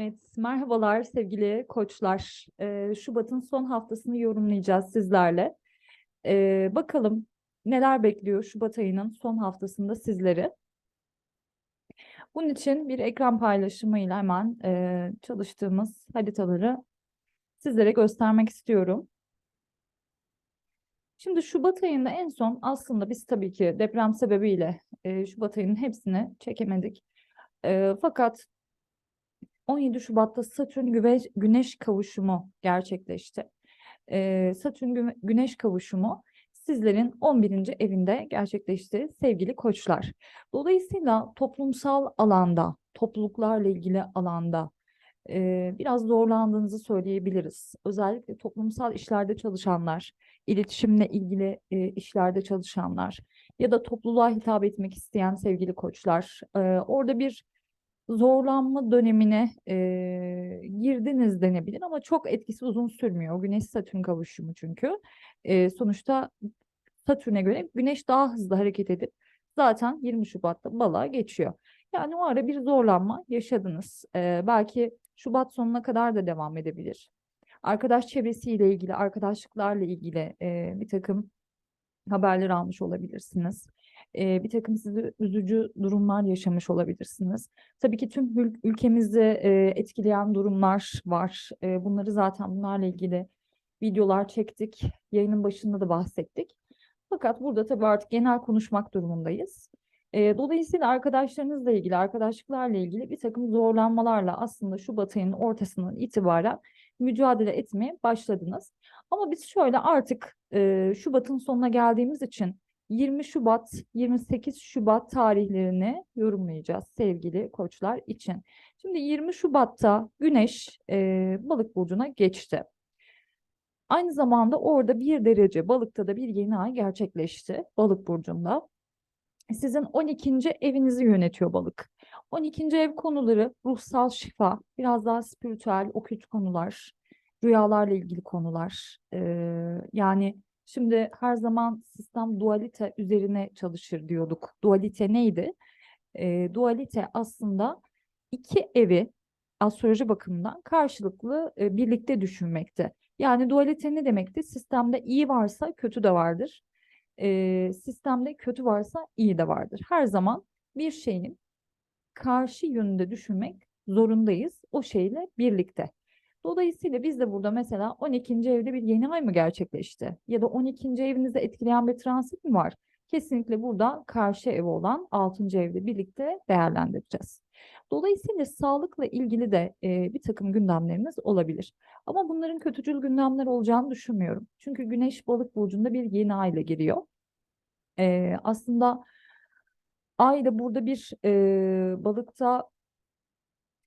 Evet, merhabalar sevgili koçlar. Ee, Şubat'ın son haftasını yorumlayacağız sizlerle. Ee, bakalım neler bekliyor Şubat ayının son haftasında sizleri. Bunun için bir ekran paylaşımıyla hemen e, çalıştığımız haritaları sizlere göstermek istiyorum. Şimdi Şubat ayında en son aslında biz tabii ki deprem sebebiyle e, Şubat ayının hepsini çekemedik. E, fakat 17 Şubat'ta Satürn Güneş kavuşumu gerçekleşti. Ee, Satürn Gü- Güneş kavuşumu sizlerin 11. evinde gerçekleşti sevgili koçlar. Dolayısıyla toplumsal alanda, topluluklarla ilgili alanda e, biraz zorlandığınızı söyleyebiliriz. Özellikle toplumsal işlerde çalışanlar, iletişimle ilgili e, işlerde çalışanlar ya da topluluğa hitap etmek isteyen sevgili koçlar, e, orada bir zorlanma dönemine e, girdiniz denebilir ama çok etkisi uzun sürmüyor. O Güneş Satürn kavuşumu çünkü. E, sonuçta Satürn'e göre Güneş daha hızlı hareket edip zaten 20 Şubat'ta balığa geçiyor. Yani o ara bir zorlanma yaşadınız. E, belki Şubat sonuna kadar da devam edebilir. Arkadaş çevresiyle ilgili, arkadaşlıklarla ilgili e, bir takım haberler almış olabilirsiniz. Ee, bir takım sizi üzücü durumlar yaşamış olabilirsiniz. Tabii ki tüm ül- ülkemizi e, etkileyen durumlar var. E, bunları zaten bunlarla ilgili videolar çektik. Yayının başında da bahsettik. Fakat burada tabii artık genel konuşmak durumundayız. E, dolayısıyla arkadaşlarınızla ilgili, arkadaşlıklarla ilgili bir takım zorlanmalarla aslında Şubat ayının ortasından itibaren mücadele etmeye başladınız. Ama biz şöyle artık e, Şubat'ın sonuna geldiğimiz için 20 Şubat, 28 Şubat tarihlerini yorumlayacağız sevgili koçlar için. Şimdi 20 Şubat'ta Güneş e, Balık burcuna geçti. Aynı zamanda orada bir derece balıkta da bir yeni ay gerçekleşti Balık burcunda. Sizin 12. evinizi yönetiyor balık. 12. ev konuları ruhsal şifa, biraz daha spiritüel, okült konular, rüyalarla ilgili konular. Ee, yani şimdi her zaman sistem dualite üzerine çalışır diyorduk. Dualite neydi? Ee, dualite aslında iki evi astroloji bakımından karşılıklı e, birlikte düşünmekte. Yani dualite ne demekti? Sistemde iyi varsa kötü de vardır. Ee, sistemde kötü varsa iyi de vardır. Her zaman bir şeyin karşı yönünde düşünmek zorundayız o şeyle birlikte. Dolayısıyla biz de burada mesela 12. evde bir yeni ay mı gerçekleşti? Ya da 12. evinizi etkileyen bir transit mi var? Kesinlikle burada karşı ev olan 6. evde birlikte değerlendireceğiz. Dolayısıyla sağlıkla ilgili de e, bir takım gündemlerimiz olabilir. Ama bunların kötücül gündemler olacağını düşünmüyorum. Çünkü Güneş Balık burcunda bir yeni ay ile giriyor. E, aslında ay da burada bir e, balıkta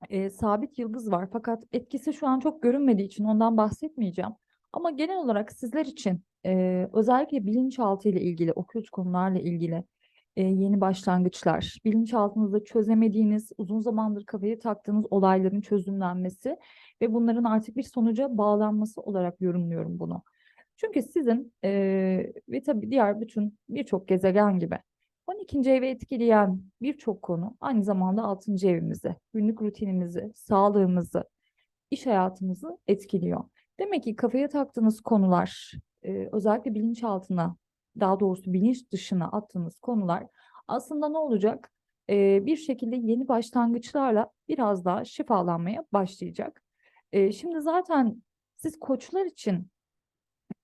e, sabit yıldız var. Fakat etkisi şu an çok görünmediği için ondan bahsetmeyeceğim. Ama genel olarak sizler için e, özellikle bilinçaltı ile ilgili, okült konularla ilgili e, yeni başlangıçlar, bilinçaltınızda çözemediğiniz, uzun zamandır kafaya taktığınız olayların çözümlenmesi ve bunların artık bir sonuca bağlanması olarak yorumluyorum bunu. Çünkü sizin e, ve tabii diğer bütün birçok gezegen gibi 12. evi etkileyen birçok konu aynı zamanda 6. evimizi, günlük rutinimizi, sağlığımızı, iş hayatımızı etkiliyor. Demek ki kafaya taktığınız konular, e, özellikle bilinçaltına, daha doğrusu bilinç dışına attığınız konular aslında ne olacak? E, bir şekilde yeni başlangıçlarla biraz daha şifalanmaya başlayacak. E, şimdi zaten siz koçlar için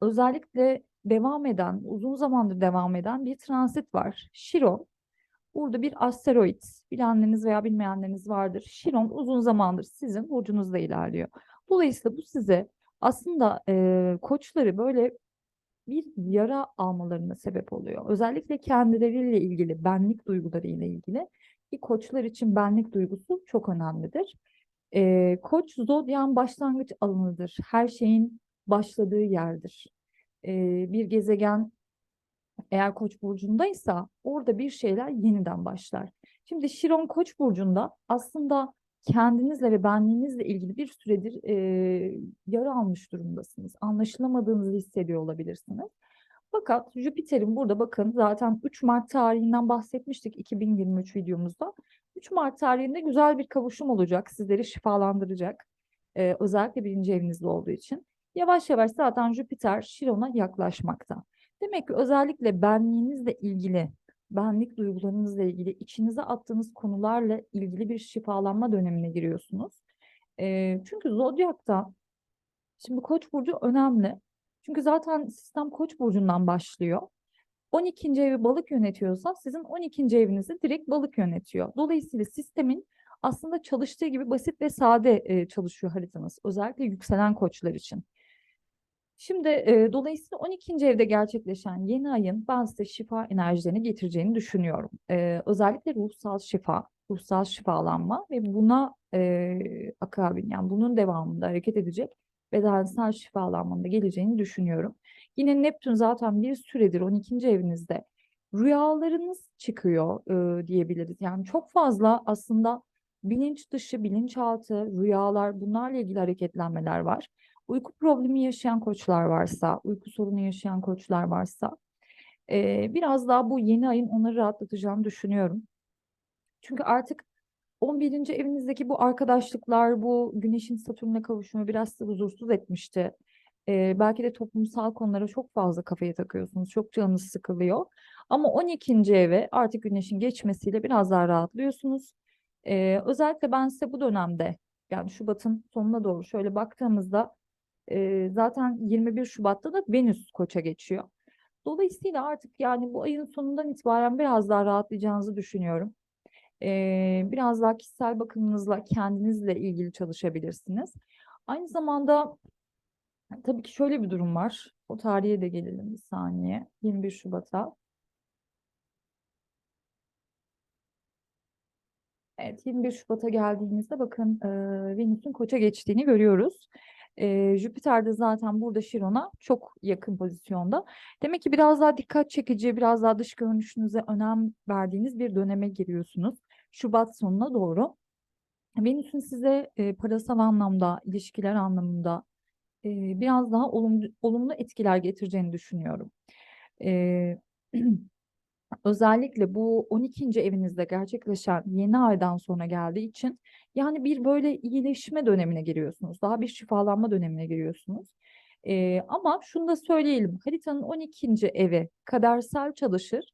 özellikle devam eden, uzun zamandır devam eden bir transit var. Şiron. Burada bir asteroid. Bilenleriniz veya bilmeyenleriniz vardır. Şiron uzun zamandır sizin burcunuzda ilerliyor. Dolayısıyla bu size aslında e, koçları böyle bir yara almalarına sebep oluyor. Özellikle kendileriyle ilgili, benlik duygularıyla ilgili. Ki koçlar için benlik duygusu çok önemlidir. E, koç zodyan başlangıç alanıdır. Her şeyin başladığı yerdir e, bir gezegen eğer Koç burcundaysa orada bir şeyler yeniden başlar. Şimdi Şiron Koç burcunda aslında kendinizle ve benliğinizle ilgili bir süredir e, yara almış durumdasınız. Anlaşılamadığınızı hissediyor olabilirsiniz. Fakat Jüpiter'in burada bakın zaten 3 Mart tarihinden bahsetmiştik 2023 videomuzda. 3 Mart tarihinde güzel bir kavuşum olacak. Sizleri şifalandıracak. Ee, özellikle birinci evinizde olduğu için. Yavaş yavaş zaten Jüpiter Şiron'a yaklaşmakta. Demek ki özellikle benliğinizle ilgili, benlik duygularınızla ilgili, içinize attığınız konularla ilgili bir şifalanma dönemine giriyorsunuz. Ee, çünkü Zodyak'ta şimdi Koç burcu önemli. Çünkü zaten sistem Koç burcundan başlıyor. 12. evi balık yönetiyorsa sizin 12. evinizi direkt balık yönetiyor. Dolayısıyla sistemin aslında çalıştığı gibi basit ve sade e, çalışıyor haritanız. Özellikle yükselen koçlar için. Şimdi e, dolayısıyla 12. evde gerçekleşen yeni ayın size şifa enerjilerini getireceğini düşünüyorum. E, özellikle ruhsal şifa, ruhsal şifalanma ve buna e, akabin yani bunun devamında hareket edecek bedensel şifalanmanın da geleceğini düşünüyorum. Yine Neptün zaten bir süredir 12. evinizde rüyalarınız çıkıyor e, diyebiliriz. Yani çok fazla aslında bilinç dışı, bilinçaltı, rüyalar bunlarla ilgili hareketlenmeler var. Uyku problemi yaşayan koçlar varsa, uyku sorunu yaşayan koçlar varsa e, biraz daha bu yeni ayın onları rahatlatacağını düşünüyorum. Çünkü artık 11. evinizdeki bu arkadaşlıklar, bu Güneş'in Satürn'le kavuşumu biraz sizi huzursuz etmişti. Ee, belki de toplumsal konulara çok fazla kafayı takıyorsunuz, çok canınız sıkılıyor. Ama 12. eve artık Güneş'in geçmesiyle biraz daha rahatlıyorsunuz. Ee, özellikle ben size bu dönemde, yani Şubat'ın sonuna doğru şöyle baktığımızda e, zaten 21 Şubat'ta da Venüs Koç'a geçiyor. Dolayısıyla artık yani bu ayın sonundan itibaren biraz daha rahatlayacağınızı düşünüyorum. Ee, biraz daha kişisel bakımınızla kendinizle ilgili çalışabilirsiniz. Aynı zamanda tabii ki şöyle bir durum var. O tarihe de gelelim bir saniye. 21 Şubat'a. Evet 21 Şubat'a geldiğimizde bakın e, Venüs'ün Koç'a geçtiğini görüyoruz. E, Jüpiter de zaten burada Şiron'a çok yakın pozisyonda. Demek ki biraz daha dikkat çekici, biraz daha dış görünüşünüze önem verdiğiniz bir döneme giriyorsunuz. Şubat sonuna doğru. Venüs'ün size e, parasal anlamda, ilişkiler anlamında e, biraz daha olumlu, olumlu etkiler getireceğini düşünüyorum. E, özellikle bu 12. evinizde gerçekleşen yeni aydan sonra geldiği için yani bir böyle iyileşme dönemine giriyorsunuz. Daha bir şifalanma dönemine giriyorsunuz. E, ama şunu da söyleyelim. Haritanın 12. evi kadersel çalışır.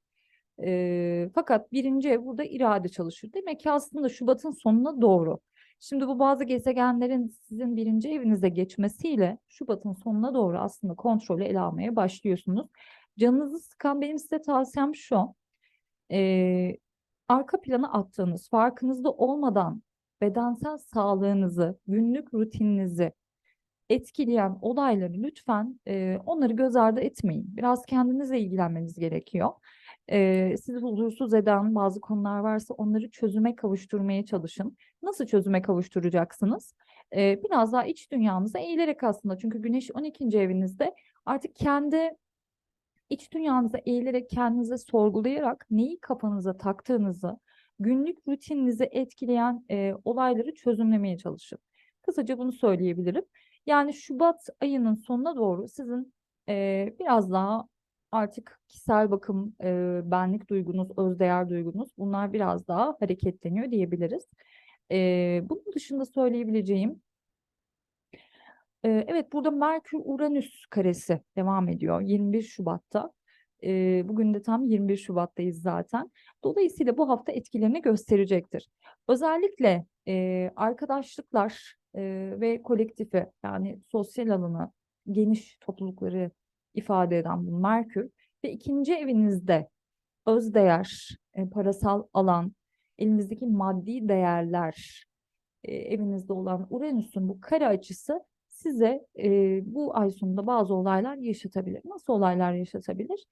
E, fakat birinci ev burada irade çalışır. Demek ki aslında Şubat'ın sonuna doğru. Şimdi bu bazı gezegenlerin sizin birinci evinize geçmesiyle Şubat'ın sonuna doğru aslında kontrolü ele almaya başlıyorsunuz. Canınızı sıkan benim size tavsiyem şu. E, arka plana attığınız, farkınızda olmadan bedensel sağlığınızı, günlük rutininizi etkileyen olayları lütfen e, onları göz ardı etmeyin. Biraz kendinizle ilgilenmeniz gerekiyor e, sizi huzursuz eden bazı konular varsa onları çözüme kavuşturmaya çalışın. Nasıl çözüme kavuşturacaksınız? E, biraz daha iç dünyanıza eğilerek aslında. Çünkü Güneş 12. evinizde artık kendi iç dünyanıza eğilerek kendinize sorgulayarak neyi kafanıza taktığınızı, günlük rutininizi etkileyen e, olayları çözümlemeye çalışın. Kısaca bunu söyleyebilirim. Yani Şubat ayının sonuna doğru sizin e, biraz daha artık kişisel bakım, e, benlik duygunuz, özdeğer duygunuz bunlar biraz daha hareketleniyor diyebiliriz. E, bunun dışında söyleyebileceğim e, evet burada Merkür-Uranüs karesi devam ediyor 21 Şubat'ta. E, bugün de tam 21 Şubat'tayız zaten. Dolayısıyla bu hafta etkilerini gösterecektir. Özellikle e, arkadaşlıklar e, ve kolektifi yani sosyal alanı, geniş toplulukları ifade eden bu Merkür ve ikinci evinizde özdeğer, e, parasal alan, elinizdeki maddi değerler, e, evinizde olan Uranüs'ün bu kare açısı size e, bu ay sonunda bazı olaylar yaşatabilir. Nasıl olaylar yaşatabilir?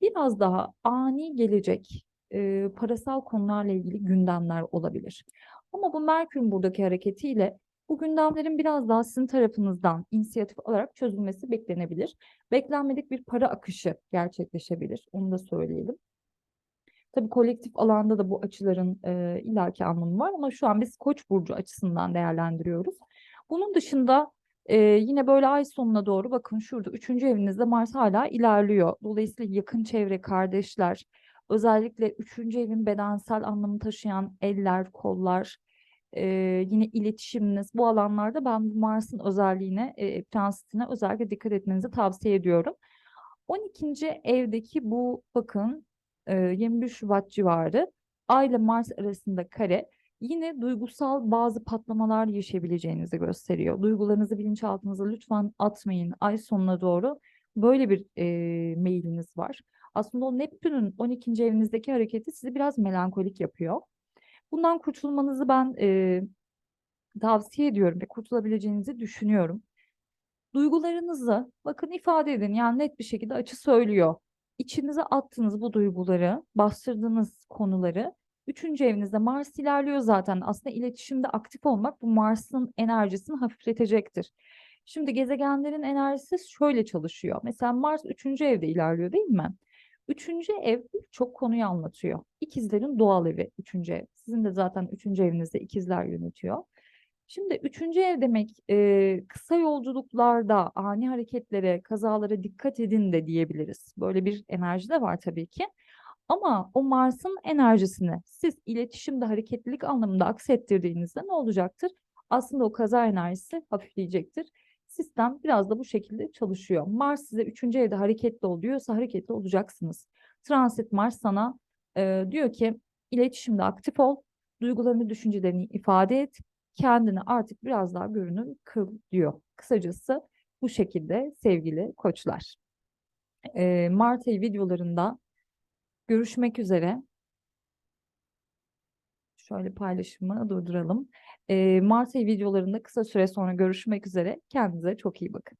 Biraz daha ani gelecek e, parasal konularla ilgili gündemler olabilir. Ama bu Merkür'ün buradaki hareketiyle bu gündemlerin biraz daha sizin tarafınızdan inisiyatif alarak çözülmesi beklenebilir. Beklenmedik bir para akışı gerçekleşebilir. Onu da söyleyelim. Tabii kolektif alanda da bu açıların e, ilaki anlamı var ama şu an biz Koç burcu açısından değerlendiriyoruz. Bunun dışında e, yine böyle ay sonuna doğru bakın şurada üçüncü evinizde Mars hala ilerliyor. Dolayısıyla yakın çevre, kardeşler, Özellikle üçüncü evin bedensel anlamı taşıyan eller, kollar, e, yine iletişiminiz bu alanlarda ben bu Mars'ın özelliğine, e, transitine özellikle dikkat etmenizi tavsiye ediyorum. 12. evdeki bu bakın e, 21 Şubat civarı Ay ile Mars arasında kare yine duygusal bazı patlamalar yaşayabileceğinizi gösteriyor. Duygularınızı bilinçaltınıza lütfen atmayın. Ay sonuna doğru böyle bir e, meyiliniz var. Aslında o Neptün'ün 12. evinizdeki hareketi sizi biraz melankolik yapıyor. Bundan kurtulmanızı ben e, tavsiye ediyorum ve kurtulabileceğinizi düşünüyorum. Duygularınızı bakın ifade edin yani net bir şekilde açı söylüyor. İçinize attığınız bu duyguları, bastırdığınız konuları üçüncü evinizde Mars ilerliyor zaten. Aslında iletişimde aktif olmak bu Mars'ın enerjisini hafifletecektir. Şimdi gezegenlerin enerjisi şöyle çalışıyor. Mesela Mars üçüncü evde ilerliyor değil mi? Üçüncü ev birçok konuyu anlatıyor. İkizlerin doğal evi üçüncü ev. Sizin de zaten üçüncü evinizde ikizler yönetiyor. Şimdi üçüncü ev demek e, kısa yolculuklarda ani hareketlere, kazalara dikkat edin de diyebiliriz. Böyle bir enerji de var tabii ki. Ama o Mars'ın enerjisini siz iletişimde hareketlilik anlamında aksettirdiğinizde ne olacaktır? Aslında o kaza enerjisi hafifleyecektir. Sistem biraz da bu şekilde çalışıyor. Mars size üçüncü evde hareketli ol diyorsa hareketli olacaksınız. Transit Mars sana e, diyor ki iletişimde aktif ol, duygularını, düşüncelerini ifade et, kendini artık biraz daha görünür kıl diyor. Kısacası bu şekilde sevgili koçlar. E, Mart ayı videolarında görüşmek üzere. Şöyle paylaşımı durduralım. Mart ayı videolarında kısa süre sonra görüşmek üzere. Kendinize çok iyi bakın.